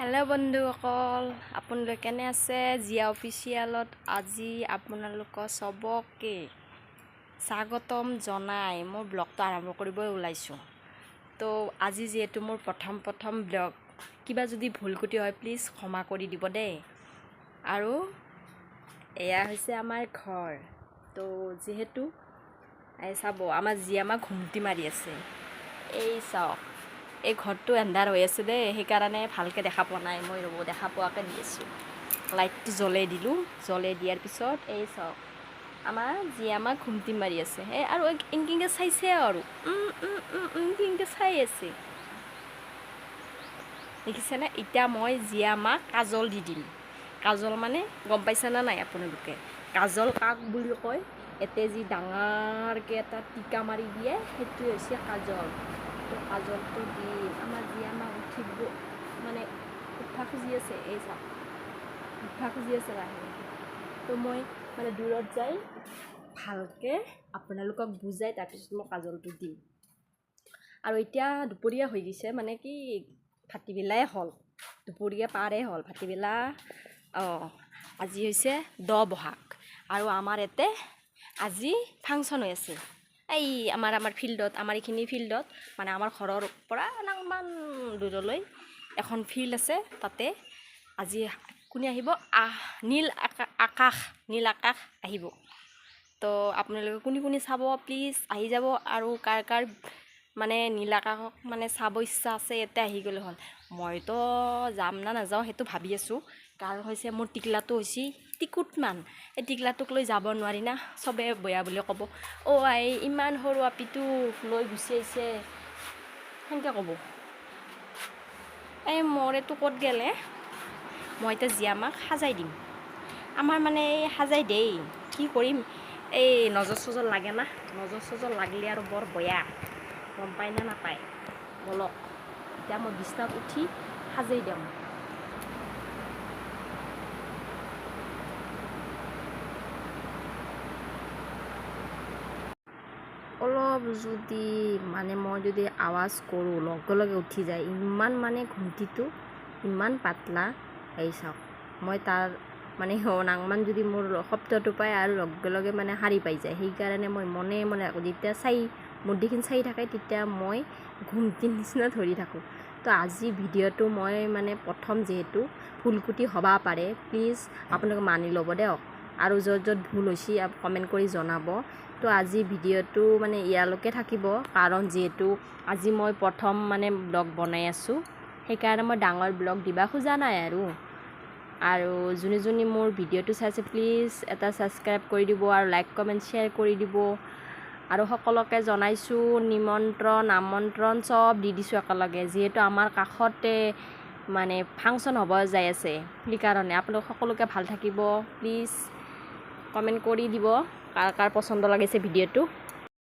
Hello' বন্ধুসকল আপোনালোকে কেনে আছে? জিয়া অফিচিয়েলত আজি আপোনালোকৰ চবকে স্বাগতম জনাই। মোৰ ব্লগটো আৰম্ভ কৰিবলৈ ওলাইছোঁ। তো আজি যিহেতু মোৰ প্ৰথম প্ৰথম ব্লগ, কিবা যদি ভুল কুটি হয় প্লিজ ক্ষমা কৰি দিব দেই। আৰু এয়া হৈছে আমাৰ ঘৰ। তো যিহেতু চাব, আমাৰ জীয়ামা ঘুমটি মাৰি আছে। এই চাওক। এই ঘৰটো এন্ধাৰ হৈ আছে দেই সেইকাৰণে ভালকৈ দেখা পোৱা নাই। মই ৰ'ব, দেখা পোৱাকৈ দি আছোঁ। লাইটটো জ্বলাই দিলোঁ। জ্বলাই দিয়াৰ পিছত, এই চাওক, আমাৰ জীয়ামা ঘুমটি মাৰি আছে এই আৰু ইংকিংকৈ চাইছে আৰু। ইংকিংকৈ চাই আছে। দেখিছেনে? এতিয়া মই জীয়ামাক কাজল দি দিম। কাজল মানে গম পাইছেনে নাই আপোনালোকে? কাজল কাক বুলি কয়? এতে যি ডাঙৰকৈ এটা টিকা মাৰি দিয়ে, সেইটোৱে হৈছে কাজল। তো কাজলটো দি আমাৰ জীয়ামাক উঠিব। মানে উঠা খুজি আছে, এই চাওক। উঠা খুজি আছে লাহে তো মই মানে দূৰত যাই ভালকৈ আপোনালোকক বুজাই তাৰপিছত মই কাজলটো দিম। আৰু এতিয়া দুপৰীয়া হৈ গৈছে মানে কি ভাটিবেলাই হ'ল। দুপৰীয়া পাৰে হ'ল। ভাটিবেলা, অঁ, আজি হৈছে দহ বহাগ। আৰু আমাৰ ইয়াতে আজি ফাংচন হৈ আছে। এই আমাৰ আমাৰ ফিল্ডত, আমাৰ এইখিনি ফিল্ডত মানে আমাৰ ঘৰৰ পৰা অলপমান দূৰলৈ এখন ফিল্ড আছে, তাতে আজি কোনে আহিব? আহ, নীল আকা, আকাশ, নীল আকাশ আহিব। তো আপোনালোকে কোনে কোনে চাব? প্লিজ আহি যাব আৰু কাৰ কাৰ মানে নীল আকাশক মানে চাব ইচ্ছা আছে, ইয়াতে আহি গ'লে হ'ল। মইতো যাম না নাযাওঁ, সেইটো ভাবি আছোঁ। কাৰণ হৈছে? মোৰ টিকলাটো হৈছে। টিকুটমান এই টিকলাটোক লৈ যাব নোৱাৰি না চবে বেয়া বুলি ক'ব। অ' আই ইমান সৰু আপিটোক লৈ গুচি আহিছে। সেনেকৈ ক'ব। এই মোৰ এইটো ক'ত গ'লে মই এতিয়া জীয়ামাক সাজাই দিম। আমাৰ মানে এই সাজাই দেই। কি কৰিম? এই নজৰ চজৰ লাগে না। নজৰ চজৰ লাগিলে আৰু বৰ বেয়া। গম পায় নে নাপায়? বলক। এতিয়া মই বিছনাত উঠি সাজেই দিওঁ অলপ যদি মানে মই যদি আৱাজ কৰোঁ লগে লগে উঠি যায়। ইমান মানে ঘুমটিটো ইমান পাতলা। এই চাওক মই তাৰ মানে নাংমান যদি মোৰ শব্দটো পায় আৰু লগে লগে মানে সাৰি পাই যায়। সেইকাৰণে মই মনে মনে আকৌ যেতিয়া চাই মোৰ দেখি চাই থাকে তেতিয়া মই ঘুমটিৰ নিচিনা ধৰি থাকোঁ। তো আজি ভিডিঅ'টো মই মানে প্ৰথম যিহেতু ফুলকুটি হ'ব পাৰে প্লিজ আপোনালোকে মানি ল'ব দিয়ক আৰু য'ত য'ত ভুল হৈছে কমেণ্ট কৰি জনাব। তো আজি ভিডিঅ'টো মানে ইয়ালৈকে থাকিব, কাৰণ যিহেতু আজি মই প্ৰথম মানে ব্লগ বনাই আছোঁ। সেইকাৰণে মই ডাঙৰ ব্লগ দিবা খোজা নাই আৰু। আৰু যোনে যোনে মোৰ ভিডিঅ'টো চাইছে প্লিজ এটা ছাবস্ক্ৰাইব কৰি দিব আৰু লাইক কমেণ্ট শ্বেয়াৰ কৰি দিব। আৰু সকলোকে জনাইছোঁ, নিমন্ত্ৰণ, আমন্ত্ৰণ চব দি দিছোঁ একেলগে। যিহেতু আমাৰ কাষতে মানে ফাংচন হ'ব যাই আছে। সেইকাৰণে আপোনালোক সকলোকে ভালো থাকিব। প্লিজ কমেণ্ট কৰি দিব কাৰ কাৰ পচন্দ লাগিছে ভিডিঅ'টো।